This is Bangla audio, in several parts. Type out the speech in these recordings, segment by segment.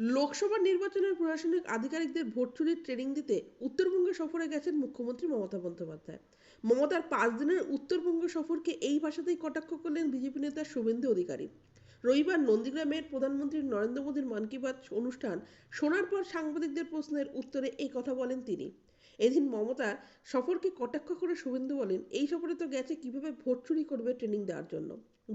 লোকসভা নির্বাচনের প্রশাসনিক আধিকারিকদের চুরির ট্রেনিং দিতে উত্তরবঙ্গে সফরে গেছেন মুখ্যমন্ত্রী মমতা বন্দ্যোপাধ্যায়। মমতার পাঁচ দিনের উত্তরবঙ্গ সফরকে এই ভাষাতেই কটাক্ষ করলেন বিজেপি নেতা শুভেন্দু অধিকারী। রবিবার নন্দীগ্রামের প্রধানমন্ত্রী নরেন্দ্র মোদীর মন কি বাত অনুষ্ঠান শোনার পর সাংবাদিকদের প্রশ্নের উত্তরে এই কথা বলেন তিনি। এদিন মমতার সফরকে কটাক্ষ করে শুভেন্দু বলেন, এই সফরে তো গেছে, কীভাবে ভোট চুরি করবে ট্রেনিং দেওয়ার জন্য?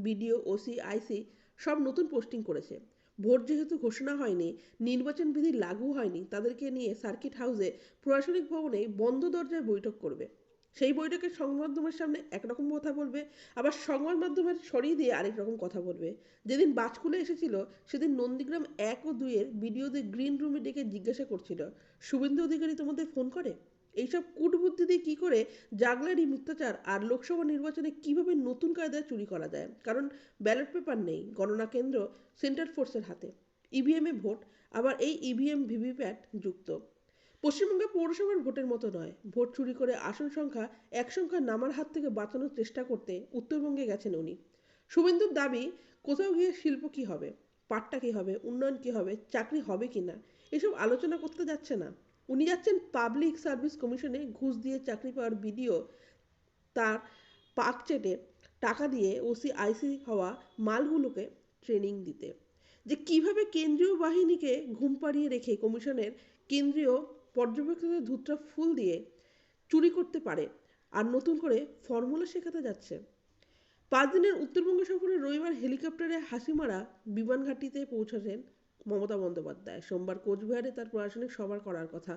বিডিও, ওসি, আইসি সব নতুন পোস্টিং করেছে। ভোট যেহেতু ঘোষণা হয়নি নির্বাচন বিধি লাগু হয়নি, তাদেরকে নিয়ে সার্কিট হাউসে প্রশাসনিক ভবনে বন্ধ দরজায় বৈঠক করবে। সেই বৈঠকে সংবাদ মাধ্যমের সামনে একরকম কথা বলবে, আবার সংবাদ মাধ্যমের সরিয়ে দিয়ে আরেক রকম কথা বলবে। যেদিন বাজকুলে এসেছিল, সেদিন নন্দীগ্রাম এক ও দুইয়ের ভিডিওতে গ্রিন রুমে ডেকে জিজ্ঞাসা করছিল, শুভেন্দু অধিকারী তোমাদের ফোন করে? এইসব কূটবুদ্ধি দিয়ে কী করে জাগলারি মিথ্যাচার আর লোকসভা নির্বাচনে কীভাবে নতুন কায়দায় চুরি করা যায়? কারণ ব্যালট পেপার নেই, গণনা কেন্দ্র সেন্টার ফোর্সের হাতে। ইভিএমে ভোট, আবার এই ইভিএম ভিভিপ্যাট যুক্ত। পশ্চিমবঙ্গে পৌরসভার ভোটের মতো নয়। ভোট চুরি করে আসন সংখ্যা, এক সংখ্যা নামার হাত থেকে বাঁচানোর চেষ্টা করতে উত্তরবঙ্গে গেছেন উনি। শুভেন্দুর দাবি, কোথাও গিয়ে শিল্প কি হবে? পাট্টা কি হবে? উন্নয়ন কি হবে? চাকরি হবে কি না? এসব আলোচনা করতে যাচ্ছে না। উনি যাচ্ছেন পাবলিক সার্ভিস কমিশনে ঘুষ দিয়ে চাকরি পাওয়ার ভিডিও তার পাক চেটে টাকা দিয়ে ওসি আইসি হওয়া মালগুলোকে ট্রেনিং দিতে। যে কীভাবে কেন্দ্রীয় বাহিনীকে ঘুম পাড়িয়ে রেখে কমিশনের কেন্দ্রীয় পর্যবেক্ষকের ধূতটা ফুল দিয়ে চুরি করতে পারে আর নতুন করে ফর্মুলা শেখাতে যাচ্ছে। পাঁচ দিনের উত্তরবঙ্গ সফরে রবিবার হেলিকপ্টারে হাসিমারা বিমান বিমানঘাটিতে পৌঁছাছেন মমতা বন্দ্যোপাধ্যায়। সোমবার কোচবিহারে তার প্রশাসনিক সভা করার কথা।